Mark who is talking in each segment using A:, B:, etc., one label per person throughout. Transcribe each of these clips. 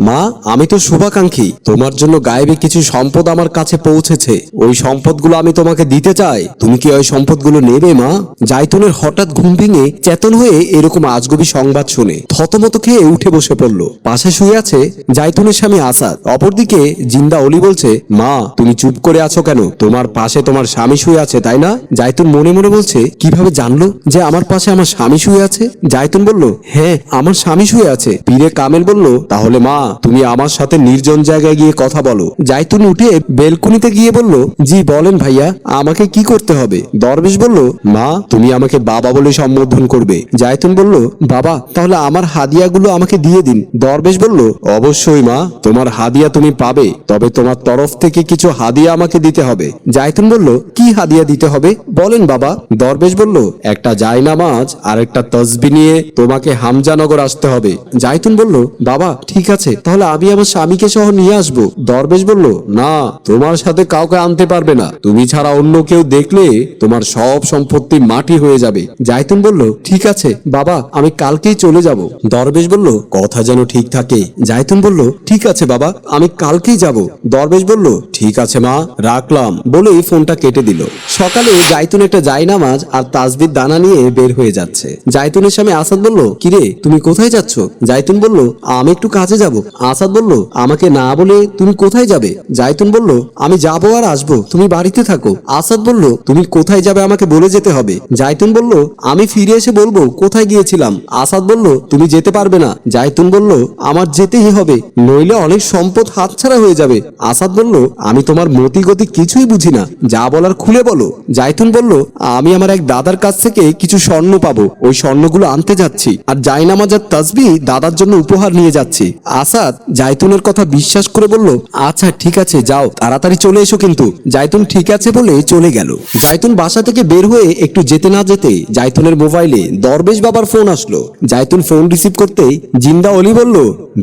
A: মা, আমি তো শুভাকাঙ্ক্ষী। তোমার জন্য গায়েবে কিছু সম্পদ আমার কাছে পৌঁছেছে। ওই সম্পদগুলো আমি তোমাকে দিতে চাই। তুমি কি ওই সম্পদগুলো নেবে, মা? জাইতুনের হঠাৎ ঘুম ভেঙে চেতন হয়ে এরকম আজগবি সংবাদ শুনে থতমত খেয়ে উঠে বসে পড়ল। পাশে শুয়ে আছে জাইতুনের স্বামী আসাদ। অপরদিকে জিন্দা অলি বলছে, মা, তুমি চুপ করে আছো কেন? তোমার পাশে তোমার স্বামী শুয়ে আছে, তাই না? জাইতুন মনে মনে বলছে, কীভাবে জানলো যে আমার পাশে আমার স্বামী শুয়ে আছে? জাইতুন বলল হ্যাঁ আমার স্বামী শুয়ে আছে। পীরে কামেল বলল, তাহলে মা তুমি আমার সাথে নির্জন জায়গায় গিয়ে কথা বলো। জাইতুন উঠে বেলকুনিতে গিয়ে বলল, জি, বলেন ভাইয়া, আমাকে কি করতে হবে? দরবেশ বলল, মা, তুমি আমাকে বাবা বলে সম্বোধন করবে। জাইতুন বলল, বাবা, তাহলে আমার হাদিয়াগুলো আমাকে দিয়ে দিন। দরবেশ বলল, অবশ্যই মা, তোমার হাদিয়া তুমি পাবে, তবে তোমার তরফ থেকে কিছু হাদিয়া আমাকে দিতে হবে। জাইতুন বলল, কি হাদিয়া দিতে হবে? বলেন বাবা। দরবেশ বলল, একটা জায়নামাজ আর একটা তসবি নিয়ে তোমাকে হামজানগর আসতে হবে। জাইতুন বলল, বাবা, ঠিক আছে। তাহলে আমি আমার স্বামীকে সহ নিয়ে আসব। দরবেশ বলল, না, তোমার সাথে কাউকে আনতে পারবে না। তুমি ছাড়া অন্য কেউ দেখলে তোমার সব সম্পত্তি মাটি হয়ে যাবে। জাইতুন বলল, ঠিক আছে, বাবা, আমি কালকেই চলে যাব। দরবেশ বলল, কথা যেন ঠিক থাকে। জাইতুন বলল, ঠিক আছে, বাবা, আমি কালকেই যাব। দরবেশ বলল, ঠিক আছে, মা, রাখলাম। বলেই ফোনটা কেটে দিল। সকালে জাইতুন একটা জায়নামাজ আর তাজবির দানা নিয়ে বের হয়ে যাচ্ছে। জাইতুনের স্বামী আসাদ বলল, কিরে, তুমি কোথায় যাচ্ছ? জাইতুন বলল, আমি একটু কাজে যাব। আসাদ বলল, আমাকে না বলে তুমি কোথায় যাবে? জাইতুন বলল, আমি যাব আর আসব, তুমি বাড়িতে থাকো। আসাদ বলল, তুমি কোথায় যাবে আমাকে বলে যেতে হবে? জাইতুন বলল, আমি ফিরে এসে বলব কোথায় গিয়েছিলাম। আসাদ বলল, তুমি যেতে পারবে না। জাইতুন বলল, আমার যেতেই হবে, নইলে অনেক সম্পদ হাতছাড়া হয়ে যাবে। আসাদ বলল, আমি তোমার মতি গতি কিছুই বুঝি না, যা বলার খুলে বলো। জাইতুন বলল, আমি আমার এক দাদার কাছ থেকে কিছু স্বর্ণ পাবো, ওই স্বর্ণগুলো আনতে যাচ্ছি, আর জাইনামাজার তাসবি দাদার জন্য উপহার নিয়ে যাচ্ছি। আসাদ জাইতুনের কথা বিশ্বাস করে বলল আচ্ছা ঠিক আছে, যাও, তাড়াতাড়ি চলে এসো কিন্তু। জাইতুন ঠিক আছে বলে চলে গেল। জাইতুন বাসা থেকে বের হয়ে একটু যেতে না যেতে জাইতুনের মোবাইলে দরবেশ বাবার ফোন আসলো। জাইতুন ফোন রিসিভ করতেই জিন্দা অলি বলল,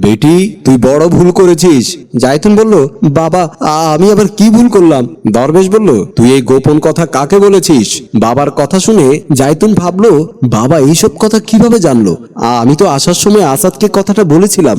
A: বেটি, তুই বড় ভুল করেছিস। জাইতুন বলল, বাবা আমি আবার কি ভুল করলাম? দরবেশ বলল, তুই এই গোপন কথা কাকে বলেছিস? বাবার কথা শুনে জাইতুন ভাবলো, বাবা, এইসব কথা কীভাবে জানলো? আমি তো আসার সময় আসাদকে কথাটা বলেছিলাম।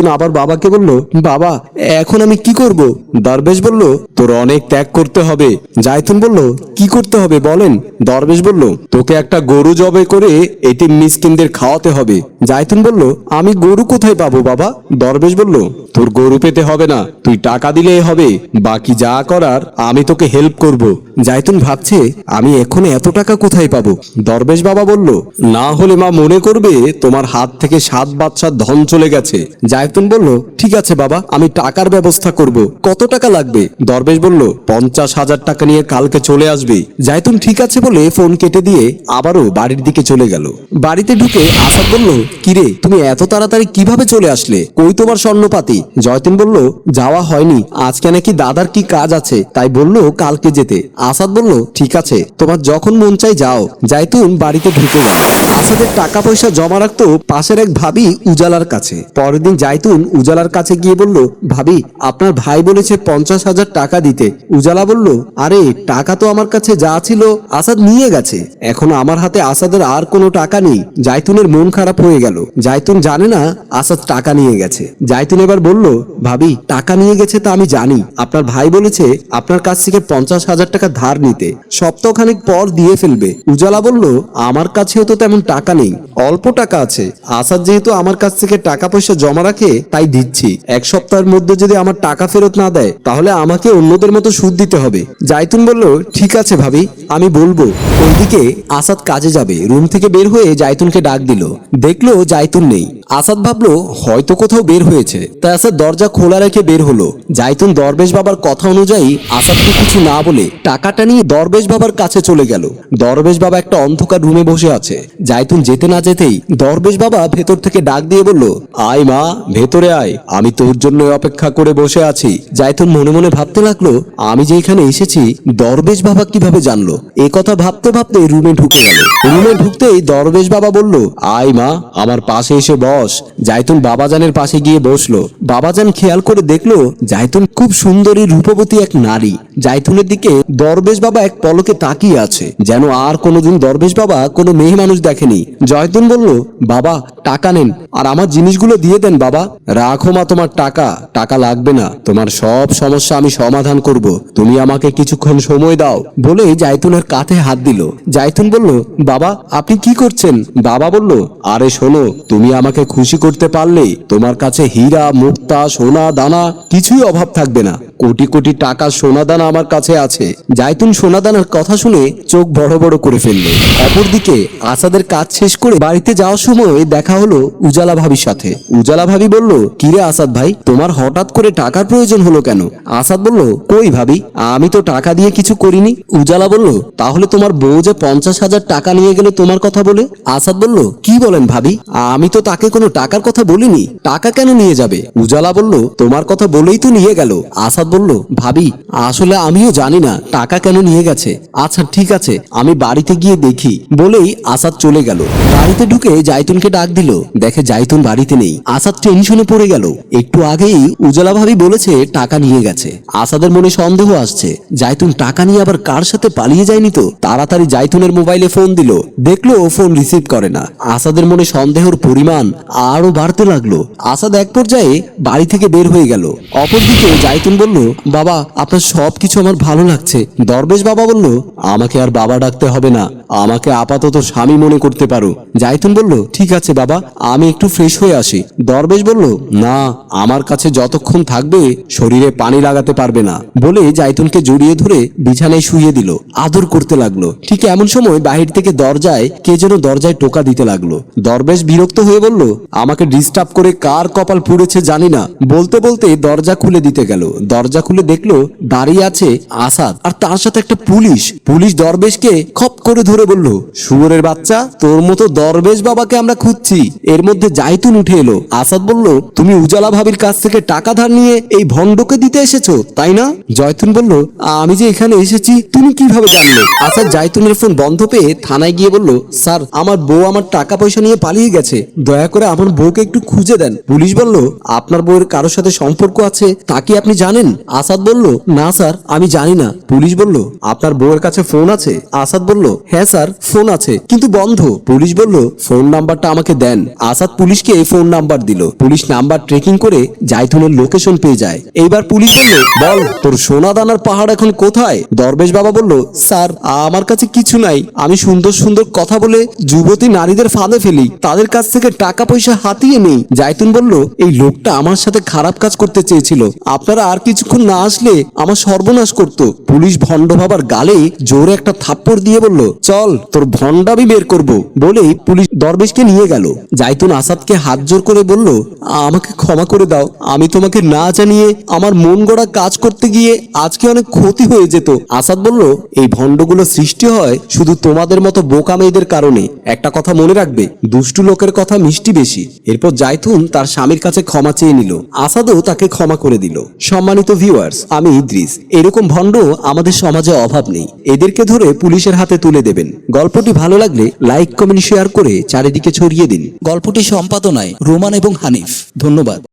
A: জাইতুন আবার বাবাকে বলল, বাবা, এখন আমি কি করব? দরবেশ বলল, তোর অনেক ত্যাগ করতে হবে। জাইতুন বলল, কি করতে হবে বলেন? দরবেশ বলল, তোকে একটা গরু জবে করে এটিম মিসকিনদের খাওয়াতে হবে। জাইতুন বলল, আমি গরু কোথায় পাবো বাবা? দরবেশ বলল, তোর গরু পেতে হবে না, তুই টাকা দিলেই হবে। বাকি যা করার, আমি তোকে হেল্প করব। জাইতুন ভাবছে, আমি এখন এত টাকা কোথায় পাবো? দরবেশ বাবা বলল, না হলে মা মনে করবে তোমার হাত থেকে সাত বাচ্চার ধন চলে গেছে। জাইতুন বলল, ঠিক আছে বাবা, আমি টাকার ব্যবস্থা করব। কত টাকা লাগবে? দরবেশ বলল, পঞ্চাশ হাজার টাকা নিয়ে কালকে চলে আসবে। জাইতুন ঠিক আছে বলে ফোন কেটে দিয়ে আবারও বাড়ির দিকে চলে গেল। বাড়িতে ঢুকে আসাদ বলল কিরে তুমি এত তাড়াতাড়ি কীভাবে চলে আসলে? কই তোমার স্বর্ণপাতি? জয়তিন বলল, যাওয়া হয়নি, আজকে নাকি দাদার কি কাজ আছে? তাই বলল, কালকে যেতে। আসাদ বলল, ঠিক আছে, তোমার যখন মন চাই যাও। জাইতুন বাড়িতে ঢুকে গেল। আসাদের টাকা পয়সা জমা রাখতো পাশের এক ভাবি উজালার কাছে। পরের দিন জাইতুন উজালার কাছে গিয়ে বলল, ভাবি, আপনার ভাই বলেছে পঞ্চাশ হাজার টাকা দিতে। উজালা বলল, আরে, টাকা তো আমার কাছে যা ছিল, আসাদ নিয়ে গেছে। এখন আমার হাতে আসাদের আর কোনো টাকা নেই। জাইতুনের মন খারাপ হয়ে গেল। জাইতুন জানে না আসাদ টাকা নিয়ে গেছে। জাইতুন এবার বলল, ভাবি, টাকা নিয়ে গেছে তা আমি জানি। আপনার ভাই বলেছে আপনার কাছ থেকে পঞ্চাশ হাজার টাকা ধার নিতে। সপ্তাহখানেক পর দিয়ে ফেলবে। উজালা বলল, আমার কাছেও তো তেমন টাকা নেই। অল্প টাকা আছে। আসাদ যেহেতু আমার কাছ থেকে টাকা পয়সা জমা রাখে, তাই দিচ্ছি। এক সপ্তাহের মধ্যে যদি আমার টাকা ফেরত না দেয়, তাহলে আমাকে অন্যদের মতো সুদ দিতে হবে। জাইতুন বলল, ঠিক আছে ভাবি, আমি বলব। ওইদিকে আসাদ কাজে যাবে। রুম থেকে বের হয়ে জাইতুনকে ডাক দিল। দেখল জাইতুন নেই। আসাদ ভাবলো, হয়তো কোথাও বের হয়েছে। তাই আসাদ দরজা খোলা রেখে বের হলো। জাইতুন দরবেশ বাবার কথা অনুযায়ী আসাদকে কিছু না বলে টাকাটা নিয়ে দরবেশ বাবার কাছে চলে গেল। দরবেশ বাবা একটা অন্ধকার রুমে বসে আছে। জাইতুন যেতে না যেতেই দরবেশ বাবা ভেতর থেকে ডাক দিয়ে বলল, আয় মা, ভেতরে আয়। আমি তোর জন্য অপেক্ষা করে বসে আছি। জাইতুন মনে মনে ভাবতে লাগল, আমি যে এখানে এসেছি, দরবেশ বাবা কীভাবে জানলো? এ কথা ভাবতে ভাবতে রুমে ঢুকে গেল। রুমে ঢুকতেই দরবেশ বাবা বলল, আয় মা, আমার পাশে এসে বস। জাইতুন বাবাজানের পাশে গিয়ে বসল। বাবাজান খেয়াল করে দেখল জায়তুন খুব সুন্দরী রূপবতী এক নারী। জাইতুনের দিকে দরবেশ বাবা এক পলকে তাকিয়ে আছে, যেন আর কোনোদিন দরবেশ বাবা কোনো মেয়ে মানুষ দেখেনি। জয়তুন বলল, বাবা, টাকা নেন, আর আমার জিনিসগুলো দিয়ে দেন বাবা। রাখো মা তোমার টাকা টাকা লাগবে না। তোমার সব সমস্যা আমি সমাধান করব। তুমি আমাকে কিছুক্ষণ সময় দাও। বলে জাইতুনের কাঁধে হাত দিল। জাইতুন বলল, বাবা, আপনি কি করছেন? বাবা বলল, আরে শোনো, তুমি আমাকে খুশি করতে পারলে তোমার কাছে হীরা, মুক্তা, সোনা, দানা কিছুই অভাব থাকবে না। কোটি কোটি টাকা সোনা দানা আমার কাছে আছে। জাইতুন সোনা দানার কথা শুনে চোখ বড় বড় করে ফেলল। অপরদিকে আসাদের কাজ শেষ করে বাড়িতে যাওয়ার সময় দেখা হলো উজালা ভাবির সাথে। উজালা ভাবি বলল, কিরে আসাদ ভাই, তোমার হঠাৎ করে টাকার প্রয়োজন হলো কেন? আসাদ বলল, কই ভাবি, আমি তো টাকা দিয়ে কিছু করিনি। উজালা বলল, তাহলে তোমার বউ যে পঞ্চাশ হাজার টাকা নিয়ে গেল তোমার কথা বলে? আসাদ বলল, কি বলেন ভাবি, আমি তো তাকে কোনো টাকার কথা বলিনি, টাকা কেন নিয়ে যাবে? উজালা বলল, তোমার কথা বলেই তো নিয়ে গেল। আসাদ বলল, ভাবি, আসলে আমিও জানি না, টাকা কেন নিয়ে গেছে। আচ্ছা ঠিক আছে, আমি বাড়িতে গিয়ে দেখি। বলেই আসাদ চলে গেল। বাড়িতে ঢুকে জাইতুনকে ডাক দিল। দেখে জাইতুন বাড়িতে নেই। আসাদ টেনশনে পড়ে গেল। একটু আগেই উজালা ভাবি বলেছে, টাকা নিয়ে গেছে। আসাদের মনে সন্দেহ আসছে। জাইতুন টাকা নিয়ে আবার কার সাথে পালিয়ে যায়নি তো? তাড়াতাড়ি জাইতুনের মোবাইলে ফোন দিল। দেখল ও ফোন রিসিভ করে না। আসাদের মনে সন্দেহর পরিমাণ আরও বাড়তে লাগল। আসাদ এক পর্যায়ে বাড়ি থেকে বের হয়ে গেল। অপরদিকে জাইতুন বলল বাবা, আপনার সব কিছু আমার ভালো লাগছে। দরবেশ বাবা বলল, আমাকে আর বাবা ডাকতে হবে না। আমাকে আপাতত স্বামী মনে করতে পারো। জাইতুন বলল, ঠিক আছে বাবা, আমি একটু ফ্রেশ হয়ে আসি। দরবেশ বলল, না, আমার কাছে যতক্ষণ থাকবে, শরীরে পানি লাগাতে পারবে না। বলে জাইতুনকে জড়িয়ে ধরে বিছানায় শুয়ে দিল। আদর করতে লাগল। ঠিক এমন সময় বাহির থেকে দরজায় কে যেন দরজায় টোকা দিতে লাগল। দরবেশ বিরক্ত হয়ে বলল, আমাকে ডিস্টার্ব করে কার কপাল পুড়েছে জানি না। বলতে বলতে দরজা খুলে দিতে গেল। দরজা খুলে দেখল, দাঁড়িয়ে আছে আসাদ, আর তার সাথে একটা পুলিশ। পুলিশ দরবেশকে খপ করে ধরে বলল, শুয়োরের বাচ্চা, তোর মতো দরবেশ বাবাকে আমরা খুঁজছি। এর মধ্যে জাইতুন উঠে এলো। আসাদ বলল, তুমি উজালা ভাবির কাছ থেকে টাকা ধার নিয়ে এই ভণ্ডকে দিতে এসেছ, তাই না? জয়তুন বলল, আমি যে এখানে এসেছি, তুমি কীভাবে জানলে? আসাদ জাইতুনের ফোন বন্ধ পেয়ে থানায় গিয়ে বলল, স্যার, আমার বউ আমার টাকা পয়সা নিয়ে পালিয়ে গেছে। দয়া করে আমার বউকে একটু খুঁজে দেন। পুলিশ বলল, আপনার বউয়ের কারোর সাথে সম্পর্ক আছে, তা কি আপনি জানেন? আসাদ বলল, না স্যার, আমি জানি না। পুলিশ বলল, আপনার বউয়ের কাছে ফোন আছে? আসাদ বলল হ্যাঁ স্যার, ফোন আছে। কিন্তু বন্ধ। পুলিশ বলল, ফোন নাম্বারটা আমাকে দেন। আসাদ পুলিশকে ফোন নাম্বার দিল। পুলিশ নাম্বার ট্রেকিং করে জাইতুনের লোকেশন পেয়ে যায়। এইবার পুলিশ বলল, বল, তোর সোনা দানার পাহাড় এখন কোথায়? দরবেশ বাবা বলল, স্যার, আমার কাছে কিছু নাই। আমি সুন্দর সুন্দর কথা বলে যুবতী নারীদের ফাঁদে ফেলি। তাদের কাছ থেকে টাকা পয়সা হাতিয়ে নেই। জাইতুন বলল, এই লোকটা আমার সাথে খারাপ কাজ করতে চেয়েছিল। আপনারা আর কিছুক্ষণ না আসলে আমার সর্বনাশ করত। পুলিশ ভণ্ড বাবার গালে জোরে একটা থাপ্পড় দিয়ে বলল চল, তোর ভণ্ডামি বের করব বলেই পুলিশ দরবেশকে নিয়ে গেল। জাইতুন আসাদকে হাত জোর করে বলল, আমাকে ক্ষমা করে দাও। আমি তোমাকে না জানিয়ে আমার মন গড়া কাজ করতে গিয়ে আজকে অনেক ক্ষতি হয়ে যেত। আসাদ বলল, এই ভণ্ডগুলো সৃষ্টি হয় শুধু তোমাদের মতো বোকা মেয়েদের কারণে। একটা কথা মনে রাখবে, দুষ্টু লোকের কথা মিষ্টি বেশি। এরপর জাইতুন তার স্বামীর কাছে ক্ষমা চেয়ে নিল। আসাদও তাকে ক্ষমা করে দিল। সম্মানিত ভিউয়ার্স আমি ইদ্রিস। এরকম ভণ্ড আমাদের সমাজে অভাব নেই। এদেরকে ধরে পুলিশের হাতে তুলে দেবেন। গল্পটি ভালো লাগলে লাইক, কমেন্ট শেয়ার করে চারিদিকে ছড়িয়ে দিন।
B: গল্পটি সম্পাদনায় রোমান এবং হানিফ। ধন্যবাদ।